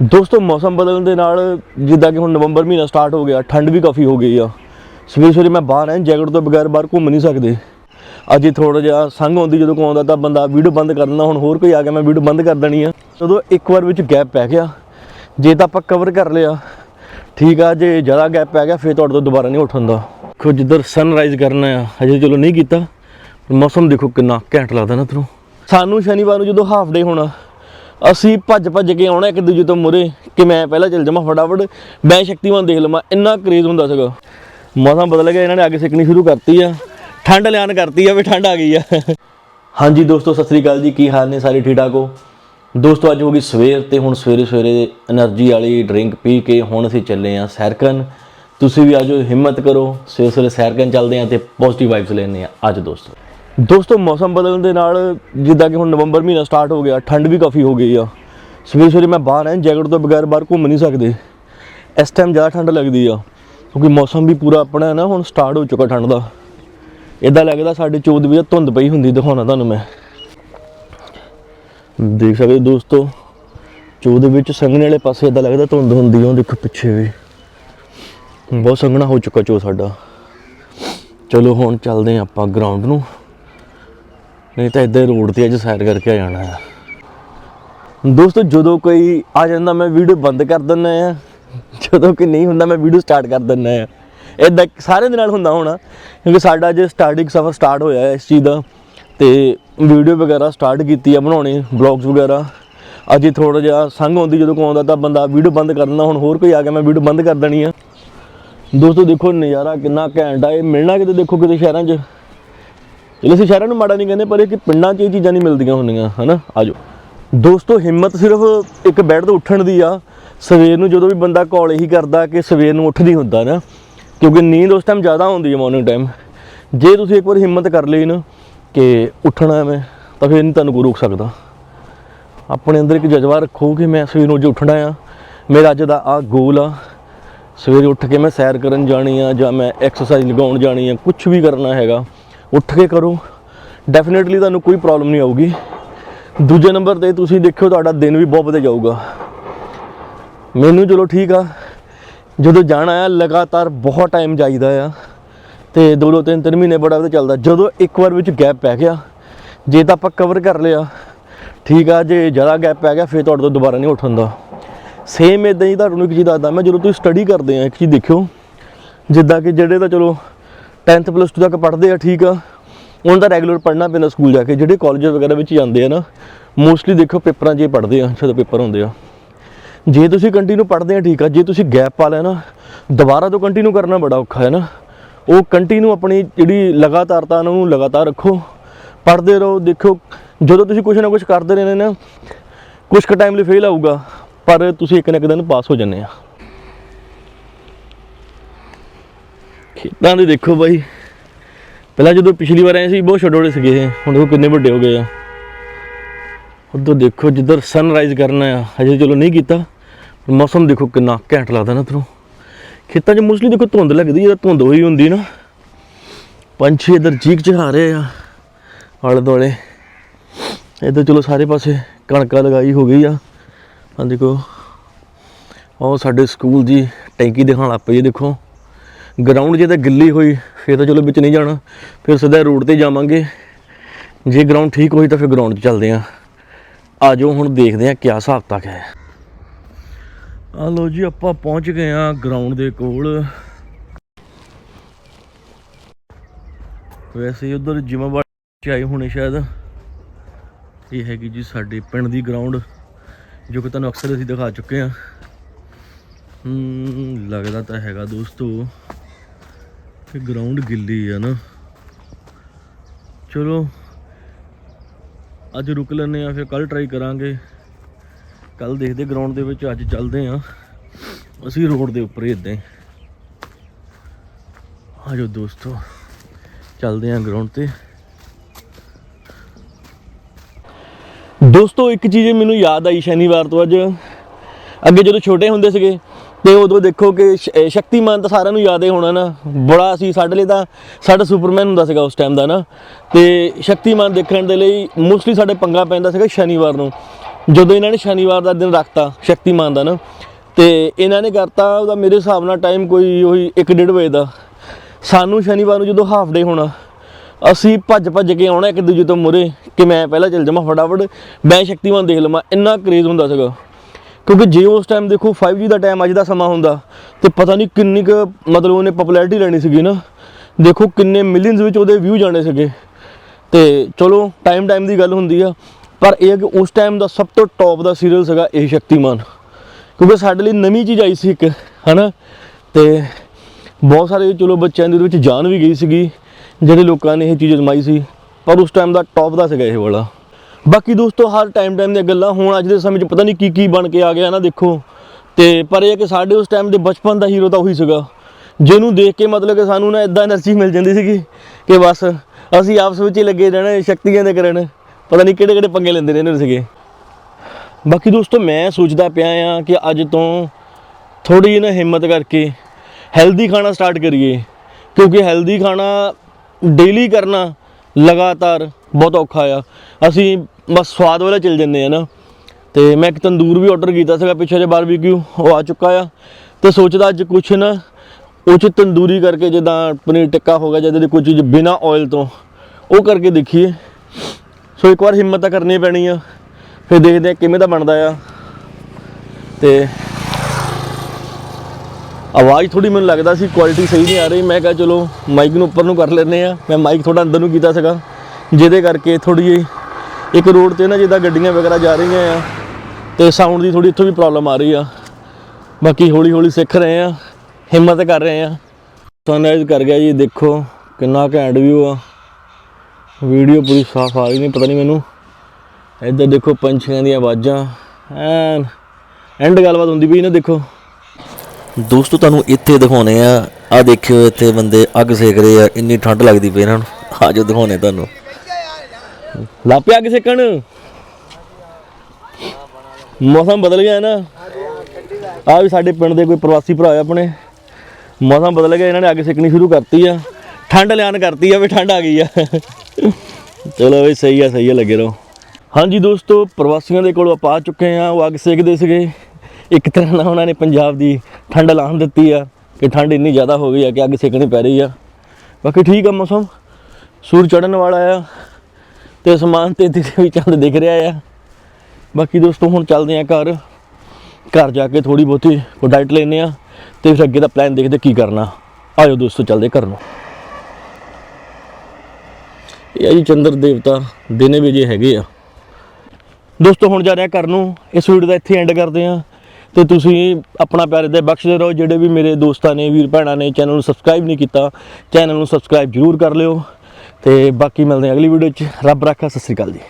ਦੋਸਤੋ, ਮੌਸਮ ਬਦਲਣ ਦੇ ਨਾਲ ਜਿੱਦਾਂ ਕਿ ਹੁਣ ਨਵੰਬਰ ਮਹੀਨਾ ਸਟਾਰਟ ਹੋ ਗਿਆ, ਠੰਡ ਵੀ ਕਾਫੀ ਹੋ ਗਈ ਆ। ਸਵੇਰੇ ਸਵੇਰੇ ਮੈਂ ਬਾਹਰ ਆਂ ਜੈਕਟ ਤੋਂ ਬਗੈਰ ਬਾਹਰ ਘੁੰਮ ਨਹੀਂ ਸਕਦੇ। ਅੱਜ ਹੀ ਥੋੜਾ ਜਿਹਾ ਸੰਗ ਆਉਂਦੀ, ਜਦੋਂ ਕੋ ਆਉਂਦਾ ਤਾਂ ਬੰਦਾ ਵੀਡੀਓ ਬੰਦ ਕਰ ਦਿੰਦਾ। ਹੁਣ ਹੋਰ ਕੋਈ ਆ ਗਿਆ, ਮੈਂ ਵੀਡੀਓ ਬੰਦ ਕਰ ਦੇਣੀ ਆ। ਜਦੋਂ ਇੱਕ ਵਾਰ ਵਿੱਚ ਗੈਪ ਪੈ ਗਿਆ, ਜੇ ਤਾਂ ਆਪਾਂ ਕਵਰ ਕਰ ਲਿਆ, ਠੀਕ ਆ, ਜੇ ਜ਼ਿਆਦਾ ਗੈਪ ਪੈ ਗਿਆ, ਫਿਰ ਤੁਹਾਡੇ ਤੋਂ ਦੁਬਾਰਾ ਨਹੀਂ ਉੱਠਣ ਦਾ। ਖੋ ਜਿੱਧਰ ਸਨਰਾਈਜ਼ ਕਰਨਾ ਆ ਹਜੇ ਚਲੋ ਨਹੀਂ ਕੀਤਾ ਮੌਸਮ ਦੇਖੋ ਕਿੰਨਾ ਘੈਂਟ ਲੱਗਦਾ ਨਾ ਤੁਹਾਨੂੰ ਸਾਨੂੰ ਸ਼ਨੀਵਾਰ ਨੂੰ ਜਦੋਂ ਹਾਫ ਡੇ ਹੋਣਾ ਅਸੀਂ ਭੱਜ ਭੱਜ ਕੇ ਆਉਣਾ ਇੱਕ ਦੂਜੇ ਤੋਂ ਮੁਰੇ ਕਿ ਮੈਂ ਪਹਿਲਾਂ ਚੱਲ ਜਾਵਾਂ ਫਟਾਫਟ। ਮੈਂ ਸ਼ਕਤੀਵਾਨ ਦੇਖ ਲਵਾਂ, ਇੰਨਾ ਕਰੇਜ਼ ਹੁੰਦਾ ਸੀਗਾ। ਮੌਸਮ ਬਦਲ ਗਿਆ, ਇਹਨਾਂ ਨੇ ਅੱਗ ਸਿੱਕਣੀ ਸ਼ੁਰੂ ਕਰਤੀ ਆ। ਠੰਡ ਐਲਾਨ ਕਰਤੀ ਆ ਵੀ ਠੰਡ ਆ ਗਈ ਆ। ਹਾਂਜੀ ਦੋਸਤੋ, ਸਤਿ ਸ੍ਰੀ ਅਕਾਲ ਜੀ, ਕੀ ਹਾਲ ਨੇ ਸਾਰੇ ਠੀਕ ਠਾਕ ਹੋ? ਦੋਸਤੋ, ਅੱਜ ਹੋ ਗਈ ਸਵੇਰ ਤੇ ਹੁਣ ਸਵੇਰੇ ਸਵੇਰੇ ਐਨਰਜੀ ਵਾਲੀ ਡਰਿੰਕ ਪੀ ਕੇ ਹੁਣ ਅਸੀਂ ਚੱਲੇ ਆ ਸੈਰ ਕਰਨ ਤੁਸੀਂ ਵੀ ਆਜੋ, ਹਿੰਮਤ ਕਰੋ, ਸਵੇਰੇ ਸਵੇਰੇ ਸੈਰ ਕਰਨ ਚੱਲਦੇ ਆ ਤੇ ਪੋਜ਼ਿਟਿਵ ਵਾਈਬਸ ਲੈਣੇ ਆ ਅੱਜ ਦੋਸਤੋ। ਦੋਸਤੋ, ਮੌਸਮ ਬਦਲਣ ਦੇ ਨਾਲ ਜਿੱਦਾਂ ਕਿ ਹੁਣ ਨਵੰਬਰ ਮਹੀਨਾ ਸਟਾਰਟ ਹੋ ਗਿਆ, ਠੰਡ ਵੀ ਕਾਫੀ ਹੋ ਗਈ ਆ। ਸਵੇਰੇ ਸਵੇਰੇ ਮੈਂ ਬਾਹਰ ਆਂ ਜੈਕਟ ਤੋਂ ਬਗੈਰ ਬਾਹਰ ਘੁੰਮ ਨਹੀਂ ਸਕਦੇ। ਇਸ ਟਾਈਮ ਜ਼ਿਆਦਾ ਠੰਡ ਲੱਗਦੀ ਆ, ਕਿਉਂਕਿ ਮੌਸਮ ਵੀ ਪੂਰਾ ਆਪਣਾ ਨਾ, ਹੁਣ ਸਟਾਰਟ ਹੋ ਚੁੱਕਾ ਠੰਡ ਦਾ। ਇਦਾਂ ਲੱਗਦਾ ਸਾਡੇ ਚੋਦ ਵੀ ਧੁੰਦ ਪਈ ਹੁੰਦੀ, ਦਿਖਾਉਣਾ ਤੁਹਾਨੂੰ ਮੈਂ। ਦੇਖ ਸਕਦੇ ਹੋ ਦੋਸਤੋ ਚੋਦ ਵਿੱਚ ਸੰਘਣੇ ਵਾਲੇ ਪਾਸੇ ਇਦਾਂ ਲੱਗਦਾ ਧੁੰਦ ਹੁੰਦੀ ਆ ਦੇਖੋ ਪਿੱਛੇ ਵੀ। ਬਹੁਤ ਸੰਘਣਾ ਹੋ ਚੁੱਕਾ ਚੋ ਸਾਡਾ। ਚਲੋ ਹੁਣ ਚੱਲਦੇ ਹਾਂ ਆਪਾਂ ਗਰਾਊਂਡ ਨੂੰ। ਨਹੀਂ ਤਾਂ ਇੱਧਰ ਰੋਡ ਤੇ ਅੱਜ ਸੈਰ ਕਰਕੇ ਆ ਜਾਣਾ ਹੈ ਦੋਸਤੋ, ਜਦੋਂ ਕੋਈ ਆ ਜਾਂਦਾ, ਮੈਂ ਵੀਡੀਓ ਬੰਦ ਕਰ ਦਿੰਦਾ ਆ। ਜਦੋਂ ਕਿ ਨਹੀਂ ਹੁੰਦਾ, ਮੈਂ ਵੀਡੀਓ ਸਟਾਰਟ ਕਰ ਦਿੰਦਾ ਆ। ਇਦਾਂ ਸਾਰਿਆਂ ਦੇ ਨਾਲ ਹੁੰਦਾ ਹੋਣਾ, ਕਿਉਂਕਿ ਸਾਡਾ ਜੇ ਸਟਾਰਟਿੰਗ ਸਫਰ ਸਟਾਰਟ ਹੋਇਆ ਹੈ ਇਸ ਚੀਜ਼ ਦਾ। ਤੇ ਵੀਡੀਓ ਵਗੈਰਾ ਸਟਾਰਟ ਕੀਤੀ ਆ ਬਣਾਉਣੇ ਬਲੌਗਸ ਵਗੈਰਾ। ਅੱਜ ਹੀ ਥੋੜਾ ਜਿਹਾ ਸੰਗ ਆਉਂਦੀ, ਜਦੋਂ ਕੋ ਆਉਂਦਾ ਤਾਂ ਬੰਦਾ ਵੀਡੀਓ ਬੰਦ ਕਰ ਦਿੰਦਾ। ਹੁਣ ਹੋਰ ਕੋਈ ਆ ਗਿਆ ਮੈਂ ਵੀਡੀਓ ਬੰਦ ਕਰ ਦੇਣੀ ਆ। ਦੋਸਤੋ, ਦੇਖੋ ਨਜ਼ਾਰਾ ਕਿੰਨਾ ਘੈਂਟ ਆ। ਇਹ ਮਿਲਣਾ ਕਿਤੇ ਦੇਖੋ ਕਿਤੇ ਸ਼ਹਿਰਾਂ 'ਚ। ਚਲੋ ਅਸੀਂ ਸ਼ਹਿਰਾਂ ਨੂੰ ਮਾੜਾ ਨਹੀਂ ਕਹਿੰਦੇ, ਪਰ ਇਹ ਕਿ ਪਿੰਡਾਂ 'ਚ ਇਹ ਚੀਜ਼ਾਂ ਨਹੀਂ ਮਿਲਦੀਆਂ ਹੁੰਦੀਆਂ, ਹਨਾ? ਆਜੋ। ਦੋਸਤੋ, ਹਿੰਮਤ ਸਿਰਫ ਇੱਕ ਬੈੱਡ ਤੋਂ ਉੱਠਣ ਦੀ ਆ। ਸਵੇਰ ਨੂੰ ਜਦੋਂ ਵੀ ਬੰਦਾ ਕਾਲ ਇਹੀ ਕਰਦਾ ਕਿ ਸਵੇਰ ਨੂੰ ਉੱਠ ਨਹੀਂ ਹੁੰਦਾ ਨਾ, ਕਿਉਂਕਿ ਨੀਂਦ ਉਸ ਟਾਈਮ ਜ਼ਿਆਦਾ ਆਉਂਦੀ ਹੈ ਮਾਰਨਿੰਗ ਟਾਈਮ ਜੇ ਤੁਸੀਂ ਇੱਕ ਵਾਰ ਹਿੰਮਤ ਕਰ ਲਈ ਨਾ ਕਿ ਉੱਠਣਾ ਮੈਂ, ਤਾਂ ਫਿਰ ਨਹੀਂ ਤੁਹਾਨੂੰ ਕੋਈ ਰੋਕ ਸਕਦਾ। ਆਪਣੇ ਅੰਦਰ ਇੱਕ ਜਜ਼ਬਾ ਰੱਖੋ ਕਿ ਮੈਂ ਸਵੇਰ ਨੂੰ ਜੇ ਉੱਠਣਾ ਆ। ਮੇਰਾ ਅੱਜ ਦਾ ਆ ਗੋਲ ਆ। ਸਵੇਰੇ ਉੱਠ ਕੇ ਮੈਂ ਸੈਰ ਕਰਨ ਜਾਣੀ ਆ ਜਾਂ ਮੈਂ ਐਕਸਰਸਾਈਜ਼ ਲਗਾਉਣ ਜਾਣੀ ਆ ਕੁਝ ਵੀ ਕਰਨਾ ਹੈਗਾ। ਉੱਠ ਕੇ ਕਰੋ। ਡੈਫੀਨਿਟਲੀ ਤੁਹਾਨੂੰ ਕੋਈ ਪ੍ਰੋਬਲਮ ਨਹੀਂ ਆਊਗੀ। ਦੂਜੇ ਨੰਬਰ ਤੇ ਤੁਸੀਂ ਦੇਖਿਓ ਤੁਹਾਡਾ ਦਿਨ ਵੀ ਬਹੁਤ ਵਧੀਆ ਜਾਊਗਾ। ਮੈਨੂੰ ਚਲੋ ਠੀਕ ਆ। ਜਦੋਂ ਜਾਣਾ ਆ, ਲਗਾਤਾਰ ਬਹੁਤ ਟਾਈਮ ਜਾਈਦਾ ਆ। ਤੇ ਦੋ ਦੋ ਤਿੰਨ ਤਿੰਨ ਮਹੀਨੇ ਬੜਾ ਵਧੀਆ ਚੱਲਦਾ। ਜਦੋਂ ਇੱਕ ਵਾਰ ਵਿੱਚ ਗੈਪ ਪੈ ਗਿਆ, ਜੇ ਤਾਂ ਆਪਾਂ ਕਵਰ ਕਰ ਲਿਆ, ਠੀਕ ਆ, ਜੇ ਜ਼ਿਆਦਾ ਗੈਪ ਪੈ ਗਿਆ, ਫਿਰ ਤੁਹਾਡੇ ਤੋਂ ਦੁਬਾਰਾ ਨਹੀਂ ਉੱਠਣ ਦਾ। ਸੇਮ ਇਦਾਂ ਹੀ ਤੁਹਾਨੂੰ ਇੱਕ ਚੀਜ਼ ਦੱਸਦਾ। ਮੈਂ ਜਦੋਂ ਤੁਸੀਂ ਸਟੱਡੀ ਕਰਦੇ ਆ, ਇੱਕ ਚੀਜ਼ ਦੇਖਿਓ, ਜਿੱਦਾਂ ਕਿ ਜਿਹੜੇ ਤਾਂ ਚਲੋ 10th ਪਲੱਸ 2 ਤੱਕ ਪੜ੍ਹਦੇ ਆ, ਠੀਕ ਆ। ਉਹਨਾਂ ਦਾ ਰੈਗੂਲਰ ਪੜ੍ਹਨਾ ਪੈਂਦਾ ਸਕੂਲ ਜਾ ਕੇ, ਜਿਹੜੇ ਕਾਲਜ ਵਗੈਰਾ ਵਿੱਚ ਜਾਂਦੇ ਆ ਨਾ ਮੋਸਟਲੀ ਦੇਖੋ ਪੇਪਰਾਂ 'ਚ ਹੀ ਪੜ੍ਹਦੇ ਆ ਜਦੋਂ ਪੇਪਰ ਹੁੰਦੇ ਆ। ਜੇ ਤੁਸੀਂ ਕੰਟੀਨਿਊ ਪੜ੍ਹਦੇ ਆ, ਠੀਕ ਆ, ਜੇ ਤੁਸੀਂ ਗੈਪ ਪਾ ਲਿਆ ਨਾ, ਦੁਬਾਰਾ ਤੋਂ ਕੰਟੀਨਿਊ ਕਰਨਾ ਬੜਾ ਔਖਾ ਹੈ ਨਾ। ਉਹ ਕੰਟੀਨਿਊ ਆਪਣੀ ਜਿਹੜੀ ਲਗਾਤਾਰਤਾ ਨੂੰ ਲਗਾਤਾਰ ਰੱਖੋ, ਪੜ੍ਹਦੇ ਰਹੋ, ਦੇਖੋ, ਜਦੋਂ ਤੁਸੀਂ ਕੁਝ ਨਾ ਕੁਝ ਕਰਦੇ ਰਹਿੰਦੇ ਨਾ ਕੁਝ ਕੁ ਟਾਈਮ ਲਈ ਫੇਲ ਆਊਗਾ, ਪਰ ਤੁਸੀਂ ਇੱਕ ਨਾ ਇੱਕ ਦਿਨ ਪਾਸ ਹੋ ਜੰਨੇ ਆ। ਖੇਤਾਂ ਦੇ ਦੇਖੋ ਬਾਈ। ਪਹਿਲਾਂ ਜਦੋਂ ਪਿਛਲੀ ਵਾਰ ਆਏ ਸੀ, ਬਹੁਤ ਛੋਟੇ ਛੋਟੇ ਸੀਗੇ ਹੁਣ ਦੇਖੋ ਕਿੰਨੇ ਵੱਡੇ ਹੋ ਗਏ ਆ। ਉਧਰ ਦੇਖੋ ਜਿੱਧਰ ਸਨਰਾਈਜ਼ ਕਰਨਾ ਆ ਹਜੇ ਚਲੋ ਨਹੀਂ ਕੀਤਾ। ਪਰ ਮੌਸਮ ਦੇਖੋ ਕਿੰਨਾ ਘੈਂਟ ਲੱਗਦਾ ਨਾ ਤੁਹਾਨੂੰ ਖੇਤਾਂ 'ਚ ਮੋਸਟਲੀ ਦੇਖੋ ਧੁੰਦ ਲੱਗਦੀ ਜਦੋਂ ਧੁੰਦ ਹੋਈ ਹੁੰਦੀ ਨਾ। ਪੰਛੀ ਇਧਰ ਚੀਕ ਚਹਾ ਰਹੇ ਆ ਆਲੇ ਦੁਆਲੇ ਇੱਧਰ ਚਲੋ ਸਾਰੇ ਪਾਸੇ ਕਣਕਾਂ ਲਗਾਈ ਹੋ ਗਈ ਆ। ਆ ਦੇਖੋ। ਉਹ ਸਾਡੇ ਸਕੂਲ ਦੀ ਟੈਂਕੀ ਦਿਖਾਉਣ ਲੱਗ ਪਈ ਦੇਖੋ। ਗਰਾਊਂਡ ਜੇ ਤਾਂ ਗਿੱਲੀ ਹੋਈ, ਫਿਰ ਤਾਂ ਚਲੋ ਵਿੱਚ ਨਹੀਂ ਜਾਣਾ, ਫਿਰ ਸਿੱਧਾ ਰੋਡ ਤੇ ਜਾਵਾਂਗੇ। ਜੇ ਗਰਾਊਂਡ ਠੀਕ ਹੋਈ ਤਾਂ ਫਿਰ ਗਰਾਊਂਡ 'ਚ ਚੱਲਦੇ ਆਂ। ਆ ਜਾਓ ਹੁਣ ਦੇਖਦੇ ਆਂ ਕਿਆ ਹਿਸਾਬ ਤੱਕ ਹੈ। ਆ ਲੋ ਜੀ, ਆਪਾਂ ਪਹੁੰਚ ਗਏ ਆ ਗਰਾਊਂਡ ਦੇ ਕੋਲ। ਵੈਸੇ ਉਧਰ ਜਿਮਾਬਾਦ ਚ ਆਏ ਹੋਣੇ ਸ਼ਾਇਦ। ਇਹ ਹੈਗੀ ਜੀ ਸਾਡੇ ਪਿੰਡ ਦੀ ਗਰਾਊਂਡ ਜੋ ਕਿ ਤੁਹਾਨੂੰ ਅਕਸਰ ਅਸੀਂ ਦਿਖਾ ਚੁੱਕੇ ਆ। ਹੂੰ, ਲੱਗਦਾ ਤਾਂ ਹੈਗਾ ਦੋਸਤੋ। ਕਿ ਗਰਾਊਂਡ ਗਿੱਲੀ ਆ ਨਾ। ਚਲੋ, ਅੱਜ ਰੁਕ ਲੈਂਦੇ ਆ ਫਿਰ ਕੱਲ ਟਰਾਈ ਕਰਾਂਗੇ। ਕੱਲ ਦੇਖਦੇ ਗਰਾਊਂਡ ਦੇ ਵਿੱਚ ਅੱਜ ਚੱਲਦੇ ਆ ਅਸੀਂ ਰੋਡ ਦੇ ਉੱਪਰ ਹੀ ਇਦਾਂ ਹੀ। ਆਜੋ ਦੋਸਤੋ, ਚੱਲਦੇ ਆ ਗਰਾਊਂਡ ਤੇ। ਦੋਸਤੋ, ਇੱਕ ਚੀਜ਼ ਮੈਨੂੰ ਯਾਦ ਆਈ ਸ਼ਨੀਵਾਰ ਤੋਂ ਅੱਜ। ਅੱਗੇ ਜਦੋਂ ਛੋਟੇ ਹੁੰਦੇ ਸੀਗੇ ਤੇ ਉਦੋਂ ਦੇਖੋ ਕਿ ਸ਼- ਸ਼ਕਤੀਮਾਨ ਤਾਂ ਸਾਰਿਆਂ ਨੂੰ ਯਾਦ ਹੀ ਹੋਣਾ ਨਾ। ਬੜਾ ਸੀ, ਸਾਡੇ ਲਈ ਤਾਂ ਸਾਡਾ ਸੁਪਰਮੈਨ ਹੁੰਦਾ ਸੀਗਾ ਉਸ ਟਾਈਮ ਦਾ ਨਾ। ਤੇ ਸ਼ਕਤੀਮਾਨ ਦੇਖਣ ਦੇ ਲਈ ਮੋਸਟਲੀ ਸਾਡੇ ਪੰਗਾ ਪੈਂਦਾ ਸੀਗਾ ਸ਼ਨੀਵਾਰ ਨੂੰ। ਜਦੋਂ ਇਹਨਾਂ ਨੇ ਸ਼ਨੀਵਾਰ ਦਾ ਦਿਨ ਰੱਖਤਾ ਸ਼ਕਤੀਮਾਨ ਦਾ ਨਾ, ਤੇ ਇਹਨਾਂ ਨੇ ਕਰਤਾ ਉਹਦਾ ਮੇਰੇ ਹਿਸਾਬ ਨਾਲ ਟਾਈਮ ਕੋਈ ਉਹੀ 1:30 ਵਜੇ ਦਾ। ਸਾਨੂੰ ਸ਼ਨੀਵਾਰ ਨੂੰ ਜਦੋਂ ਹਾਫ ਡੇ ਹੋਣਾ, ਅਸੀਂ ਭੱਜ ਭੱਜ ਕੇ ਆਉਣਾ ਇੱਕ ਦੂਜੇ ਤੋਂ ਮੁਰੇ ਕਿ ਮੈਂ ਪਹਿਲਾਂ ਚੱਲ ਜਾਵਾਂ ਫਟਾਫਟ, ਮੈਂ ਸ਼ਕਤੀਮਾਨ ਦੇਖ ਲਵਾਂ, ਇੰਨਾ ਕਰੇਜ਼ ਹੁੰਦਾ ਸੀਗਾ। ਕਿਉਂਕਿ ਜੇ ਉਸ ਟਾਈਮ ਦੇਖੋ 5G ਦਾ ਟਾਈਮ ਅੱਜ ਦਾ ਸਮਾਂ ਹੁੰਦਾ, ਤੇ ਪਤਾ ਨਹੀਂ ਕਿੰਨੀ ਕੁ ਮਤਲਬ ਉਹਨੇ ਪਪੂਲੈਰਿਟੀ ਲੈਣੀ ਸੀਗੀ ਨਾ। ਦੇਖੋ ਕਿੰਨੇ ਮਿਲੀਅਨਸ ਵਿੱਚ ਉਹਦੇ ਵਿਊ ਜਾਣੇ ਸੀਗੇ। ਤੇ ਚਲੋ ਟਾਈਮ ਟਾਈਮ ਦੀ ਗੱਲ ਹੁੰਦੀ ਆ, ਪਰ ਇਹ ਕਿ ਉਸ ਟਾਈਮ ਦਾ ਸਭ ਤੋਂ ਟੌਪ ਦਾ ਸੀਰੀਅਲ ਸੀਗਾ ਇਹ ਸ਼ਕਤੀਮਾਨ। ਕਿਉਂਕਿ ਸਾਡੇ ਲਈ ਨਵੀਂ ਚੀਜ਼ ਆਈ ਸੀ ਇੱਕ, ਹਨਾ? ਤੇ ਬਹੁਤ ਸਾਰੇ ਚਲੋ ਬੱਚਿਆਂ ਦੇ ਉਹਦੇ ਵਿੱਚ ਜਾਨ ਵੀ ਗਈ ਸੀਗੀ, ਜਿਹੜੇ ਲੋਕਾਂ ਨੇ ਇਹ ਚੀਜ਼ ਅਜ਼ਮਾਈ ਸੀ, ਪਰ ਉਸ ਟਾਈਮ ਦਾ ਟੌਪ ਦਾ ਸੀਗਾ ਇਹ ਵਾਲਾ। ਬਾਕੀ ਦੋਸਤੋ, ਹਰ ਟਾਈਮ ਟਾਈਮ ਦੀਆਂ ਗੱਲਾਂ, ਹੁਣ ਅੱਜ ਦੇ ਸਮੇਂ 'ਚ ਪਤਾ ਨਹੀਂ ਕੀ ਕੀ ਬਣ ਕੇ ਆ ਗਿਆ ਨਾ, ਦੇਖੋ। ਤੇ ਪਰ ਇਹ ਕਿ ਸਾਡੇ ਉਸ ਟਾਈਮ ਦੇ ਬਚਪਨ ਦਾ ਹੀਰੋ ਤਾਂ ਉਹੀ ਸੀਗਾ। ਜਿਹਨੂੰ ਦੇਖ ਕੇ ਮਤਲਬ ਕਿ ਸਾਨੂੰ ਨਾ ਇਦਾਂ એનર્ਜੀ ਮਿਲ ਜਾਂਦੀ ਸੀਗੀ ਕਿ ਬਸ ਅਸੀਂ ਆਪਸ ਵਿੱਚ ਹੀ ਲੱਗੇ ਰਹਿਣਾ, ਸ਼ਕਤੀਆਂ ਦੇ ਕਰਨ। ਪਤਾ ਨਹੀਂ ਕਿਹੜੇ ਕਿਹੜੇ ਪੰਗੇ ਲੈਂਦੇ ਰਹਿੰਦੇ ਸੀਗੇ। ਬਾਕੀ ਦੋਸਤੋ, ਮੈਂ ਸੋਚਦਾ ਪਿਆ ਆ ਕਿ ਅੱਜ ਤੋਂ ਥੋੜੀ ਜਿਹੀ ਨਾ ਹਿੰਮਤ ਕਰਕੇ ਹੈਲਦੀ ਖਾਣਾ ਸਟਾਰਟ ਕਰੀਏ। ਕਿਉਂਕਿ ਹੈਲਦੀ ਖਾਣਾ ਡੇਲੀ ਕਰਨਾ ਲਗਾਤਾਰ ਬਹੁਤ ਔਖਾ ਆ। ਅਸੀਂ ਬਸ ਸਵਾਦ ਵਾਲਾ ਚੱਲ ਜਾਂਦੇ ਆ ਨਾ। ਤੇ ਮੈਂ ਇੱਕ ਤੰਦੂਰ ਵੀ ਆਰਡਰ ਕੀਤਾ ਸੀਗਾ ਪਿੱਛੇ ਜੇ ਬਾਰਬੀਕਿਊ ਉਹ ਆ ਚੁੱਕਾ ਆ। ਤੇ ਸੋਚਦਾ ਅੱਜ ਕੁਛ ਨਾ ਉਹ 'ਚ ਤੰਦੂਰੀ ਕਰਕੇ ਜਿੱਦਾਂ ਪਨੀਰ ਟਿੱਕਾ ਹੋ ਗਿਆ ਜਿਹਦੇ ਕੋਈ ਚੀਜ਼ ਬਿਨਾ ਆਇਲ ਤੋਂ, ਉਹ ਕਰਕੇ ਦੇਖੀਏ। ਸੋ ਇੱਕ ਵਾਰ ਹਿੰਮਤ ਤਾਂ ਕਰਨੀ ਪੈਣੀ ਆ, ਫਿਰ ਦੇਖਦੇ ਆ ਕਿਵੇਂ ਦਾ ਬਣਦਾ ਆ। ਤੇ ਆਵਾਜ਼ ਥੋੜੀ ਮੈਨੂੰ ਲੱਗਦਾ ਸੀ ਕੁਆਲਿਟੀ ਸਹੀ ਨਹੀਂ ਆ ਰਹੀ, ਮੈਂ ਕਿਹਾ ਚਲੋ ਮਾਈਕ ਨੂੰ ਉੱਪਰ ਨੂੰ ਕਰ ਲੈਂਦੇ ਆ। ਮੈਂ ਮਾਈਕ ਥੋੜਾ ਅੰਦਰ ਨੂੰ ਕੀਤਾ ਸੀਗਾ, ਜਿਹਦੇ ਕਰਕੇ ਥੋੜੀ ਜਿਹੀ ਇੱਕ ਰੋਡ ਤੇ ਨਾ ਜਿੱਦਾਂ ਗੱਡੀਆਂ ਵਗੈਰਾ ਜਾ ਰਹੀਆਂ ਆ ਤੇ ਸਾਊਂਡ ਦੀ ਥੋੜੀ ਇੱਥੋਂ ਵੀ ਪ੍ਰੋਬਲਮ ਆ ਰਹੀ ਆ। ਬਾਕੀ ਹੌਲੀ ਹੌਲੀ ਸਿੱਖ ਰਹੇ ਆ, ਹਿੰਮਤ ਕਰ ਰਹੇ ਆ। ਸਨਰਾਈਜ਼ ਕਰ ਗਿਆ ਜੀ, ਦੇਖੋ ਕਿੰਨਾ ਘੈਂਟ ਵਿਊ ਆ। ਵੀਡੀਓ ਪੂਰੀ ਸਾਫ਼ ਆ ਰਹੀ ਨਹੀਂ, ਪਤਾ ਨਹੀਂ ਮੈਨੂੰ। ਇੱਧਰ ਦੇਖੋ ਪੰਛੀਆਂ ਦੀਆਂ ਆਵਾਜ਼ਾਂ। ਐਨ ਐਂਡ ਗੱਲਬਾਤ ਹੁੰਦੀ ਪਈ ਨਾ, ਦੇਖੋ। ਦੋਸਤੋ, ਤੁਹਾਨੂੰ ਇੱਥੇ ਦਿਖਾਉਣੇ ਆ। ਆ ਦੇਖਿਓ, ਇੱਥੇ ਬੰਦੇ ਅੱਗ ਸੇਕ ਰਹੇ ਆ। ਇੰਨੀ ਠੰਡ ਲੱਗਦੀ ਪਈ ਇਹਨਾਂ ਨੂੰ। ਆਜੋ ਦਿਖਾਉਣੇ ਤੁਹਾਨੂੰ। ਲਾਪਿਆ ਕਿਸੇ ਕਣ? ਮੌਸਮ ਬਦਲ ਗਿਆ ਹੈ ਨਾ। ਆ ਵੀ ਸਾਡੇ ਪਿੰਡ ਦੇ ਕੋਈ ਪ੍ਰਵਾਸੀ ਭਰਾ ਆ ਆਪਣੇ। ਮੌਸਮ ਬਦਲ ਗਿਆ, ਇਹਨਾਂ ਨੇ ਅੱਗ ਸੇਕਣੀ ਸ਼ੁਰੂ ਕਰਤੀ ਆ। ਠੰਡ ਲਿਆਨ ਕਰਤੀ ਆ ਵੀ ਠੰਡ ਆ ਗਈ ਆ। ਚਲੋ ਵੀ ਸਹੀ ਆ ਸਹੀ ਆ, ਲੱਗੇ ਰਹੋ। ਹਾਂਜੀ ਦੋਸਤੋ, ਪ੍ਰਵਾਸੀਆਂ ਦੇ ਕੋਲ ਆਪਾਂ ਆ ਚੁੱਕੇ ਆ ਉਹ ਅੱਗ ਸੇਕਦੇ ਸੀਗੇ। ਇੱਕ ਤਰ੍ਹਾਂ ਨਾਲ ਉਹਨਾਂ ਨੇ ਪੰਜਾਬ ਦੀ ਠੰਡ ਲਾਹਣ ਦਿੱਤੀ ਆ ਕਿ ਠੰਡ ਇੰਨੀ ਜ਼ਿਆਦਾ ਹੋ ਗਈ ਆ ਕਿ ਅੱਗ ਸੇਕਣੀ ਪੈ ਰਹੀ ਆ। ਬਾਕੀ ਠੀਕ ਆ ਮੌਸਮ। ਸੂਰ ਚੜਨ ਵਾਲਾ ਆ। ਤੇ ਸਮਾਨ ਤੇ ਦਿਨ ਵੀ ਚੰਦ ਦਿਖ ਰਿਹਾ ਆ। ਬਾਕੀ ਦੋਸਤੋ, ਹੁਣ ਚੱਲਦੇ ਆ ਘਰ। ਘਰ ਜਾ ਕੇ ਥੋੜੀ ਬਹੁਤੀ ਕੋ ਡਾਈਟ ਲੈਨੇ ਆ ਤੇ ਫਿਰ ਅੱਗੇ ਦਾ ਪਲਾਨ ਦੇਖਦੇ ਕੀ ਕਰਨਾ। ਆਇਓ ਦੋਸਤੋ, ਚੱਲਦੇ ਘਰ ਨੂੰ। ਇਹ ਆ ਜੀ ਚੰਦਰ ਦੇਵਤਾ, ਦਿਨੇ ਵੀ ਜੇ ਹੈਗੇ ਆ। ਦੋਸਤੋ, ਹੁਣ ਜਾ ਰਿਹਾ ਘਰ ਨੂੰ। ਇਸ ਵੀਡੀਓ ਦਾ ਇੱਥੇ ਐਂਡ ਕਰਦੇ ਆ। ਤੇ ਤੁਸੀਂ ਆਪਣਾ ਪਿਆਰ ਦੇ ਬਖਸ਼ਦੇ ਰਹੋ। ਜਿਹੜੇ ਵੀ ਮੇਰੇ ਦੋਸਤਾਂ ਨੇ ਵੀਰ ਭੈਣਾਂ ਨੇ ਚੈਨਲ ਨੂੰ ਸਬਸਕ੍ਰਾਈਬ ਨਹੀਂ ਕੀਤਾ ਚੈਨਲ ਨੂੰ ਸਬਸਕ੍ਰਾਈਬ ਜਰੂਰ ਕਰ ਲਿਓ। ਤੇ ਬਾਕੀ ਮਿਲਦੇ ਆ ਅਗਲੀ ਵੀਡੀਓ 'ਚ ਰੱਬ ਰਾਖਾ ਸਤਿ ਸ੍ਰੀ ਅਕਾਲ ਜੀ।